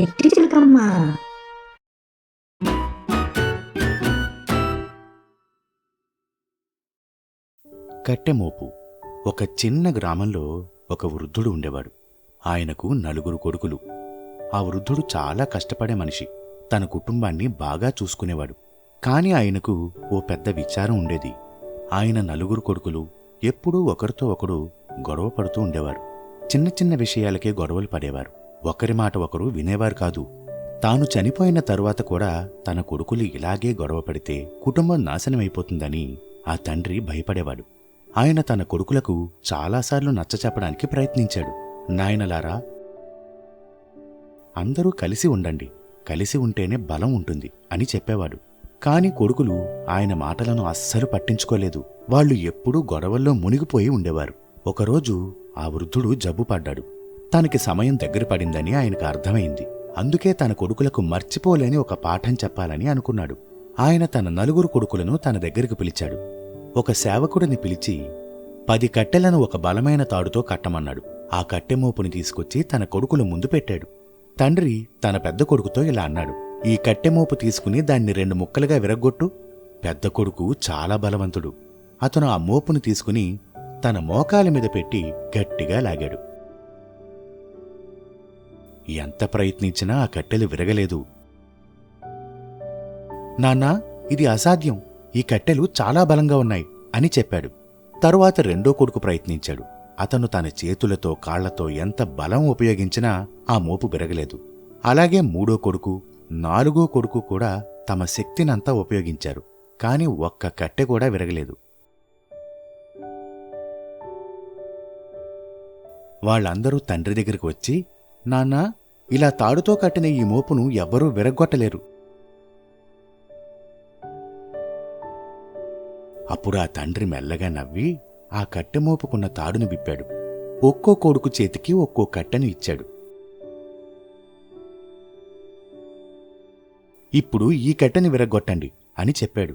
ఎట్టి చిలకమ్మ. కట్టెమోపు ఒక చిన్న గ్రామంలో ఒక వృద్ధుడు ఉండేవాడు. ఆయనకు నలుగురు కొడుకులు. ఆ వృద్ధుడు చాలా కష్టపడే మనిషి. తన కుటుంబాన్ని బాగా చూసుకునేవాడు. కాని ఆయనకు ఓ పెద్ద విచారం ఉండేది. ఆయన నలుగురు కొడుకులు ఎప్పుడూ ఒకరితో ఒకడు గొడవ పడుతూ ఉండేవారు. చిన్న చిన్న విషయాలకే గొడవలు పడేవారు. ఒకరి మాట ఒకరు వినేవారు కాదు. తాను చనిపోయిన తరువాత కూడా తన కొడుకులు ఇలాగే గొడవ పడితే కుటుంబం నాశనమైపోతుందని ఆ తండ్రి భయపడేవాడు. ఆయన తన కొడుకులకు చాలాసార్లు నచ్చచెప్పడానికి ప్రయత్నించాడు. నాయనలారా అందరూ కలిసి ఉండండి. కలిసి ఉంటేనే బలం ఉంటుంది అని చెప్పేవాడు. కాని కొడుకులు ఆయన మాటలను అస్సలు పట్టించుకోలేదు. వాళ్ళు ఎప్పుడూ గొడవల్లో మునిగిపోయి ఉండేవారు. ఒకరోజు ఆ వృద్ధుడు జబ్బు పడ్డాడు తనకి సమయం దగ్గర పడిందని ఆయనకు అర్థమైంది. అందుకే తన కొడుకులకు మర్చిపోలేని ఒక పాఠం చెప్పాలని అనుకున్నాడు. ఆయన తన నలుగురు కొడుకులను తన దగ్గరికి పిలిచాడు. ఒక సేవకుడిని పిలిచి పది కట్టెలను ఒక బలమైన తాడుతో కట్టమన్నాడు. ఆ కట్టెమోపుని తీసుకొచ్చి తన కొడుకుల ముందు పెట్టాడు. తండ్రి తన పెద్ద కొడుకుతో ఇలా అన్నాడు. ఈ కట్టెమోపు తీసుకుని దాన్ని రెండు ముక్కలుగా విరగ్గొట్టు. పెద్ద కొడుకు చాలా బలవంతుడు. అతను ఆ మోపును తీసుకుని తన మోకాల మీద పెట్టి గట్టిగా లాగాడు. ఎంత ప్రయత్నించినా ఆ కట్టెలు విరగలేదు. నాన్నా ఇది అసాధ్యం. ఈ కట్టెలు చాలా బలంగా ఉన్నాయి అని చెప్పాడు. తరువాత రెండో కొడుకు ప్రయత్నించాడు. అతను తన చేతులతో కాళ్ళతో ఎంత బలం ఉపయోగించినా ఆ మోపు విరగలేదు. అలాగే మూడో కొడుకు నాలుగో కొడుకు కూడా తమ శక్తినంతా ఉపయోగించారు. కాని ఒక్క కట్టె కూడా విరగలేదు. వాళ్ళందరూ తండ్రి దగ్గరికి వచ్చి నాన్నా ఇలా తాడుతో కట్టిన ఈ మోపును ఎవ్వరూ విరగ్గొట్టలేరు. అప్పుడు ఆ తండ్రి మెల్లగా నవ్వి ఆ కట్టె మోపుకున్న తాడును విప్పాడు. ఒక్కో కొడుకు చేతికి ఒక్కో కట్టెను ఇచ్చాడు. ఇప్పుడు ఈ కట్టెని విరగ్గొట్టండి అని చెప్పాడు.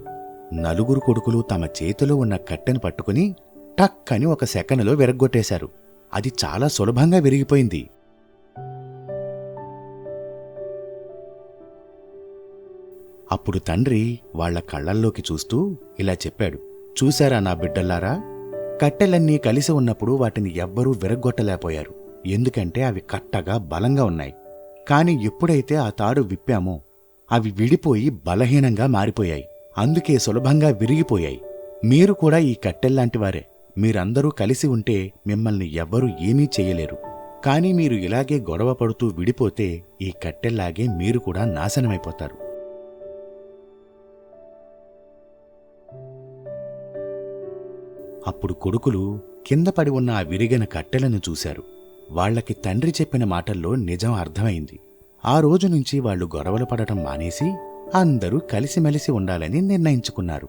నలుగురు కొడుకులు తమ చేతిలో ఉన్న కట్టెను పట్టుకుని టక్ అని ఒక సెకనులో విరగ్గొట్టేశారు. అది చాలా సులభంగా విరిగిపోయింది. అప్పుడు తండ్రి వాళ్ళ కళ్ళల్లోకి చూస్తూ ఇలా చెప్పాడు. చూశారా నా బిడ్డల్లారా? కట్టెలన్నీ కలిసి ఉన్నప్పుడు వాటిని ఎవ్వరూ విరగ్గొట్టలేకపోయారు. ఎందుకంటే అవి కట్టగా బలంగా ఉన్నాయి. కాని ఎప్పుడైతే ఆ తాడు విప్పామో అవి విడిపోయి బలహీనంగా మారిపోయాయి. అందుకే సులభంగా విరిగిపోయాయి. మీరు కూడా ఈ కట్టెల్లాంటివారే మీరందరూ కలిసి ఉంటే మిమ్మల్ని ఎవ్వరూ ఏమీ చేయలేరు. కానీ మీరు ఇలాగే గొడవ పడుతూ విడిపోతే ఈ కట్టెల్లాగే మీరు కూడా నాశనమైపోతారు. అప్పుడు కొడుకులు కింద పడి ఉన్న ఆ విరిగిన కట్టెలను చూశారు. వాళ్ళకి తండ్రి చెప్పిన మాటల్లో నిజం అర్థమైంది. ఆ రోజు నుంచి వాళ్ళు గొడవలు పడటం మానేసి అందరూ కలిసిమెలిసి ఉండాలని నిర్ణయించుకున్నారు.